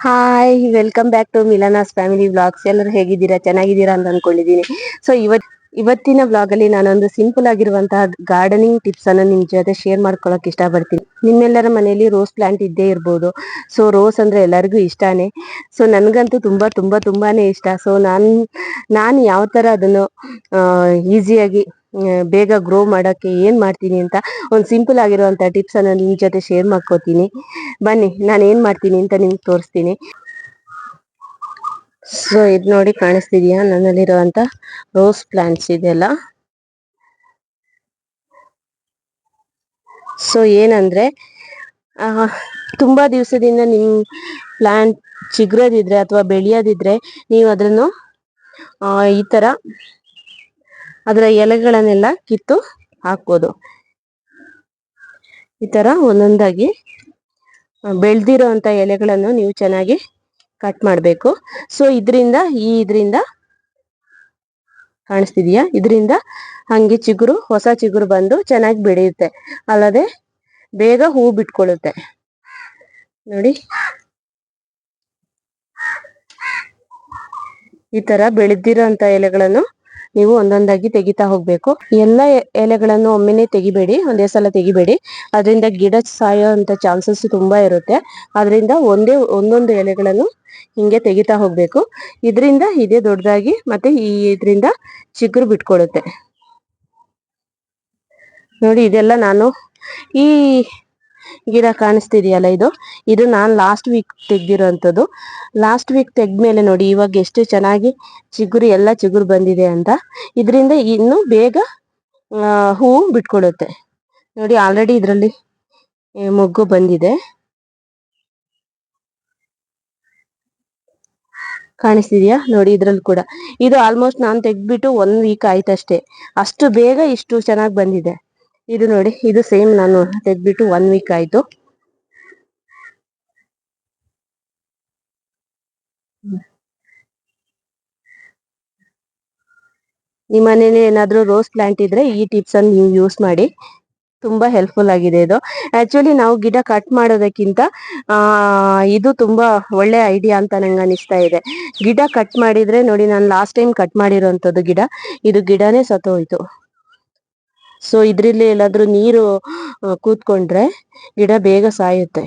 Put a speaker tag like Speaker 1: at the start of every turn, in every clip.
Speaker 1: Hi welcome back to Milana's family blogs ಎಲ್ಲರೂ ಹೇಗಿದ್ದೀರಾ? ಚೆನ್ನಾಗಿದ್ದೀರಾ ಅಂತ ಅನ್ಕೊಂಡಿದ್ದೀನಿ. ಸೊ ಇವತ್, ಇವತ್ತಿನ ಬ್ಲಾಗ್ ಅಲ್ಲಿ ನಾನೊಂದು ಸಿಂಪಲ್ ಆಗಿರುವಂತಹ ಗಾರ್ಡನಿಂಗ್ ಟಿಪ್ಸ್ ಅನ್ನು ನಿಮ್ ಜೊತೆ ಶೇರ್ ಮಾಡ್ಕೊಳಕ್ ಇಷ್ಟಪಡ್ತೀನಿ. ನಿಮ್ಮೆಲ್ಲರ ಮನೆಯಲ್ಲಿ ರೋಸ್ ಪ್ಲಾಂಟ್ ಇದ್ದೇ ಇರ್ಬೋದು. ಸೊ ರೋಸ್ ಅಂದ್ರೆ ಎಲ್ಲರಿಗೂ ಇಷ್ಟಾನೇ. ಸೊ ನನ್ಗಂತೂ ತುಂಬಾ ತುಂಬಾ, ತುಂಬಾನೇ ಇಷ್ಟ. ಸೊ ನಾನು ನಾನು ಯಾವ ತರ ಅದನ್ನು ಈಸಿಯಾಗಿ ಬೇಗ ಗ್ರೋ ಮಾಡೋಕ್ಕೆ ಏನು ಮಾಡ್ತೀನಿ ಅಂತ ಒಂದು ಸಿಂಪಲ್ ಆಗಿರುವಂಥ ಟಿಪ್ಸನ್ನು ನಿಮ್ಮ ನಿಮ್ ಜೊತೆ ಶೇರ್ ಮಾಡ್ಕೋತೀನಿ. ಬನ್ನಿ, ನಾನು ಏನು ಮಾಡ್ತೀನಿ ಅಂತ ನಿಮ್ಗೆ ತೋರಿಸ್ತೀನಿ. ಸೊ ಇದು ನೋಡಿ ಕಾಣಿಸ್ತಿದೆಯಾ? ನನ್ನಲ್ಲಿರುವಂಥ ರೋಸ್ ಪ್ಲಾಂಟ್ಸ್ ಇದೆಲ್ಲ. ಸೊ ಏನಂದರೆ ತುಂಬ ದಿವಸದಿಂದ ನಿಮ್ಮ ಪ್ಲಾಂಟ್ ಚಿಗುರೋದಿದ್ರೆ ಅಥವಾ ಬೆಳೆಯೋದಿದ್ರೆ ನೀವು ಅದನ್ನು ಈ ತರ ಅದರ ಎಲೆಗಳನ್ನೆಲ್ಲ ಕಿತ್ತು ಹಾಕೋದು ಈ ತರ ಒಂದೊಂದಾಗಿ ಬೆಳೆದಿರೋ ಅಂತ ಎಲೆಗಳನ್ನು ನೀವು ಚೆನ್ನಾಗಿ ಕಟ್ ಮಾಡಬೇಕು. ಸೊ ಇದರಿಂದ, ಈ ಇದರಿಂದ ಕಾಣಿಸ್ತಿದ್ಯಾ? ಇದರಿಂದ ಹಂಗೆ ಚಿಗುರು, ಹೊಸ ಚಿಗುರು ಬಂದು ಚೆನ್ನಾಗಿ ಬೆಳೆಯುತ್ತೆ. ಅಲ್ಲದೆ, ಬೇಗ ಹೂ ಬಿಟ್ಕೊಳ್ಳುತ್ತೆ. ನೋಡಿ. ಈ ತರ ಬೆಳೆದಿರೋಂತ ಎಲೆಗಳನ್ನು ನೀವು ಒಂದೊಂದಾಗಿ ತೆಗಿತಾ ಹೋಗ್ಬೇಕು. ಎಲ್ಲ ಎಲೆಗಳನ್ನು ಒಮ್ಮೆನೆ ತೆಗಿಬೇಡಿ, ಒಂದೇ ಸಲ ತೆಗಿಬೇಡಿ. ಅದರಿಂದ ಗಿಡ ಸಾಯೋ ಅಂತ ಚಾನ್ಸಸ್ ತುಂಬಾ ಇರುತ್ತೆ. ಅದರಿಂದ ಒಂದೇ, ಒಂದೊಂದು ಎಲೆಗಳನ್ನು ಹಿಂಗೆ ತೆಗಿತಾ ಹೋಗ್ಬೇಕು. ಇದರಿಂದ ಇದೇ ದೊಡ್ಡದಾಗಿ ಮತ್ತೆ ಈ ಇದರಿಂದ ಚಿಗುರು ಬಿಟ್ಕೊಳ್ಳುತ್ತೆ ನೋಡಿ, ಇದೆಲ್ಲ ನಾನು ಈ ಗಿಡ ಕಾಣಿಸ್ತಿದೆಯಲ್ಲ ಇದು? ಇದು ನಾನು ಲಾಸ್ಟ್ ವೀಕ್ ತೆಗ್ದಿರೋಂಥದ್ದು. ಲಾಸ್ಟ್ ವೀಕ್ ತೆಗ್ದ್ಮೇಲೆ ನೋಡಿ, ಇವಾಗ ಎಷ್ಟು ಚೆನ್ನಾಗಿ ಚಿಗುರು, ಎಲ್ಲ ಚಿಗುರು ಬಂದಿದೆ ಅಂತ. ಇದರಿಂದ ಇನ್ನು ಬೇಗ ಹೂವು ಬಿಟ್ಕೊಡುತ್ತೆ. ನೋಡಿ ಆಲ್ರೆಡಿ ಇದರಲ್ಲಿ ಮೊಗ್ಗು ಬಂದಿದೆ. ಕಾಣಿಸ್ತಿದ್ಯಾ? ನೋಡಿ, ಇದ್ರಲ್ಲಿ ಕೂಡ. ಇದು ಆಲ್ಮೋಸ್ಟ್ ನಾನು ತೆಗ್ದ್ಬಿಟ್ಟು ಒನ್ ವೀಕ್ ಆಯ್ತಷ್ಟೇ. ಅಷ್ಟು ಬೇಗ ಇಷ್ಟು ಚೆನ್ನಾಗಿ ಬಂದಿದೆ. ಇದು ನೋಡಿ, ಇದು ಸೇಮ್ ನಾನು ತೆಗ್ದ್ಬಿಟ್ಟು ಒನ್ ವೀಕ್ ಆಯ್ತು. ನಿಮ್ಮ ಮನೇಲಿ ಏನಾದ್ರೂ ರೋಸ್ ಪ್ಲಾಂಟ್ ಇದ್ರೆ ಈ ಟಿಪ್ಸ್ ಅನ್ನು ನೀವು ಯೂಸ್ ಮಾಡಿ. ತುಂಬಾ ಹೆಲ್ಪ್ಫುಲ್ ಆಗಿದೆ ಇದು. ಆಕ್ಚುಲಿ ನಾವು ಗಿಡ ಕಟ್ ಮಾಡೋದಕ್ಕಿಂತ ಇದು ತುಂಬಾ ಒಳ್ಳೆ ಐಡಿಯಾ ಅಂತ ನಂಗೆ ಅನಿಸ್ತಾ ಇದೆ. ಗಿಡ ಕಟ್ ಮಾಡಿದ್ರೆ ನೋಡಿ, ನಾನು ಲಾಸ್ಟ್ ಟೈಮ್ ಕಟ್ ಮಾಡಿರೋಂಥದ್ದು ಗಿಡ, ಇದು ಗಿಡನೇ ಸತ್ತೋಯ್ತು. ಸೊ ಇದ್ರಲ್ಲಿ ಎಲ್ಲಾದರೂ ನೀರು ಕೂತ್ಕೊಂಡ್ರೆ ಗಿಡ ಬೇಗ ಸಾಯುತ್ತೆ.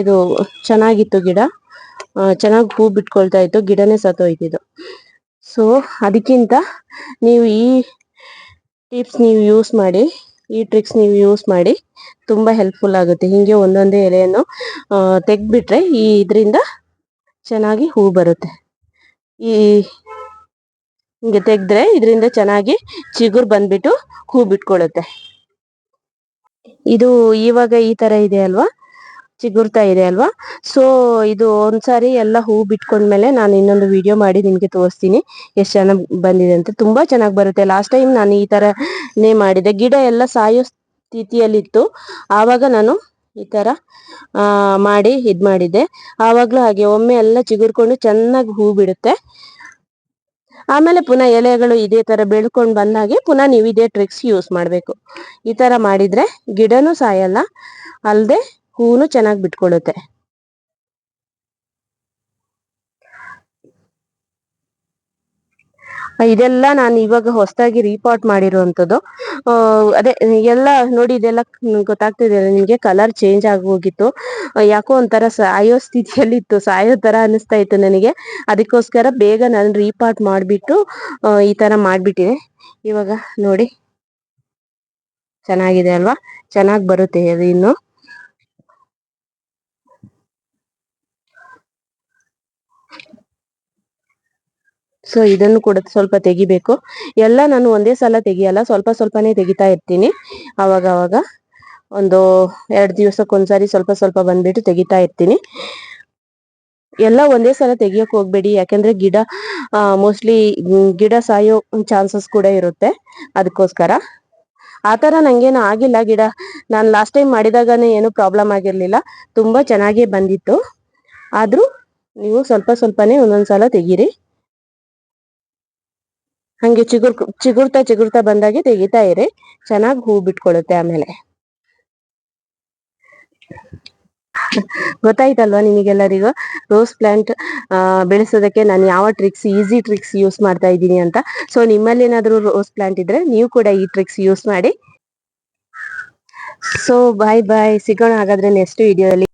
Speaker 1: ಇದು ಚೆನ್ನಾಗಿತ್ತು ಗಿಡ. ಚೆನ್ನಾಗಿ ಹೂ ಬಿಟ್ಕೊಳ್ತಾ ಇತ್ತು, ಗಿಡನೇ ಸತ್ತೋಯ್ತಿದ್ದು ಸೊ ಅದಕ್ಕಿಂತ ನೀವು ಈ ಟಿಪ್ಸ್ ನೀವು ಯೂಸ್ ಮಾಡಿ, ಈ ಟ್ರಿಕ್ಸ್ ನೀವು ಯೂಸ್ ಮಾಡಿ, ತುಂಬಾ ಹೆಲ್ಪ್ಫುಲ್ ಆಗುತ್ತೆ. ಹೀಗೆ ಒಂದೊಂದೇ ಎಲೆಯನ್ನು ತೆಗೆದ್ಬಿಟ್ರೆ ಈ ಇದರಿಂದ ಚೆನ್ನಾಗಿ ಹೂ ಬರುತ್ತೆ. ಈ ಹಿಂಗೆ ತೆಗೆದ್ರೆ ಇದರಿಂದ ಚೆನ್ನಾಗಿ ಚಿಗುರು ಬಂದ್ಬಿಟ್ಟು ಹೂ ಬಿಟ್ಕೊಳ್ಳುತ್ತೆ ಇದು ಇವಾಗ ಈ ತರ ಇದೆ ಅಲ್ವಾ? ಚಿಗುರ್ತಾ ಇದೆ ಅಲ್ವಾ? ಸೊ ಇದು ಒಂದ್ಸಾರಿ ಎಲ್ಲ ಹೂ ಬಿಟ್ಕೊಂಡ್ಮೇಲೆ ನಾನು ಇನ್ನೊಂದು ವಿಡಿಯೋ ಮಾಡಿ ನಿಮಗೆ ತೋರಿಸ್ತೀನಿ. ಎಷ್ಟು ಚೆನ್ನಾಗಿ ಬಂದಿದೆ ಅಂತ. ತುಂಬಾ ಚೆನ್ನಾಗಿ ಬರುತ್ತೆ. ಲಾಸ್ಟ್ ಟೈಮ್ ನಾನು ಈ ತರನೇ ಮಾಡಿದೆ. ಗಿಡ ಎಲ್ಲ ಸಾಯೋ ಸ್ಥಿತಿಯಲ್ಲಿತ್ತು. ಆವಾಗ ನಾನು ಈ ತರ ಮಾಡಿ ಇದ್ ಮಾಡಿದ್ದೆ ಆವಾಗ್ಲೂ ಹಾಗೆ ಒಮ್ಮೆ ಎಲ್ಲ ಚಿಗುರ್ಕೊಂಡು ಚೆನ್ನಾಗಿ ಹೂ ಬಿಡುತ್ತೆ. ಆಮೇಲೆ ಪುನಃ ಎಲೆಗಳು ಇದೇ ತರ ಬೆಳ್ಕೊಂಡು ಬಂದಾಗೆ ಪುನಃ ನೀವು ಇದೇ ಟ್ರಿಕ್ಸ್ ಯೂಸ್ ಮಾಡಬೇಕು. ಈ ತರ ಮಾಡಿದ್ರೆ ಗಿಡನೂ ಸಾಯಲ್ಲ ಅಲ್ಲದೆ ಹೂನು ಚೆನ್ನಾಗಿ ಬಿಟ್ಕೊಳ್ಳುತ್ತೆ. ಇದೆಲ್ಲ ನಾನು ಇವಾಗ ಹೊಸದಾಗಿ ರೀಪಾಟ್ ಮಾಡಿರುವಂತದ್ದು. ಅದೇ, ಎಲ್ಲ ನೋಡಿ ಇದೆಲ್ಲ ಗೊತ್ತಾಗ್ತಿದೆ, ನಿಮ್ಗೆ ಕಲರ್ ಚೇಂಜ್ ಆಗಿ ಹೋಗಿತ್ತು ಯಾಕೋ ಒಂಥರ ಸಾಯೋ ಸ್ಥಿತಿಯಲ್ಲಿ ಇತ್ತು ಸಾಯೋ ತರ ಅನಿಸ್ತಾ ಇತ್ತು ನನಗೆ. ಅದಕ್ಕೋಸ್ಕರ ಬೇಗ ನಾನು ರೀಪಾಟ್ ಮಾಡಿಬಿಟ್ಟು ಈ ತರ ಮಾಡ್ಬಿಟ್ಟಿದೆ. ಇವಾಗ ನೋಡಿ. ಚೆನ್ನಾಗಿದೆ ಅಲ್ವಾ? ಚೆನ್ನಾಗಿ ಬರುತ್ತೆ ಅದು ಇನ್ನು. ಸೊ ಇದನ್ನು ಕೂಡ ಸ್ವಲ್ಪ ತೆಗಿಬೇಕು. ಎಲ್ಲ ನಾನು ಒಂದೇ ಸಲ ತೆಗಿಯಲ್ಲ, ಸ್ವಲ್ಪ ಸ್ವಲ್ಪನೇ ತೆಗಿತಾ ಇರ್ತೀನಿ. ಅವಾಗ ಅವಾಗ ಒಂದು ಎರಡು ದಿವಸಕ್ಕೊಂದ್ಸರಿ ಸ್ವಲ್ಪ ಸ್ವಲ್ಪ ಬಂದ್ಬಿಟ್ಟು ತೆಗಿತಾ ಇರ್ತೀನಿ. ಎಲ್ಲ ಒಂದೇ ಸಲ ತೆಗಿಯಕ್ ಹೋಗ್ಬೇಡಿ. ಯಾಕಂದ್ರೆ ಗಿಡ ಮೋಸ್ಟ್ಲಿ ಗಿಡ ಸಾಯೋ ಚಾನ್ಸಸ್ ಕೂಡ ಇರುತ್ತೆ ಅದಕ್ಕೋಸ್ಕರ. ಆತರ ನಂಗೇನು ಆಗಿಲ್ಲ ಗಿಡ. ನಾನು ಲಾಸ್ಟ್ ಟೈಮ್ ಮಾಡಿದಾಗನೇ ಏನು ಪ್ರಾಬ್ಲಮ್ ಆಗಿರ್ಲಿಲ್ಲ. ತುಂಬಾ ಚೆನ್ನಾಗೇ ಬಂದಿತ್ತು. ಆದ್ರೂ ನೀವು ಸ್ವಲ್ಪ ಸ್ವಲ್ಪನೇ ಒಂದೊಂದ್ಸಲ ತೆಗೀರಿ. ಹಂಗೆ ಚಿಗುರ್ ಚಿಗುರ್ತಾ ಚಿಗುರ್ತಾ ಬಂದಾಗೆ ತೆಗಿತಾ ಇರಿ. ಚೆನ್ನಾಗಿ ಹೂ ಬಿಟ್ಕೊಳ್ಳುತ್ತೆ ಆಮೇಲೆ. ಗೊತ್ತಾಯ್ತಲ್ವಾ ನಿಮಗೆಲ್ಲರಿಗೂ? ರೋಸ್ ಪ್ಲಾಂಟ್ ಬೆಳೆಸೋದಕ್ಕೆ ನಾನು ಯಾವ ಟ್ರಿಕ್ಸ್, ಈಸಿ ಟ್ರಿಕ್ಸ್ ಯೂಸ್ ಮಾಡ್ತಾ ಇದ್ದೀನಿ ಅಂತ. ಸೊ, ನಿಮ್ಮಲ್ಲಿ ಏನಾದರೂ ರೋಸ್ ಪ್ಲಾಂಟ್ ಇದ್ರೆ ನೀವು ಕೂಡ ಈ ಟ್ರಿಕ್ಸ್ ಯೂಸ್ ಮಾಡಿ. So, bye bye. ಸಿಗೋಣ ಹಾಗಾದ್ರೆ ನೆಕ್ಸ್ಟ್ ವಿಡಿಯೋದಲ್ಲಿ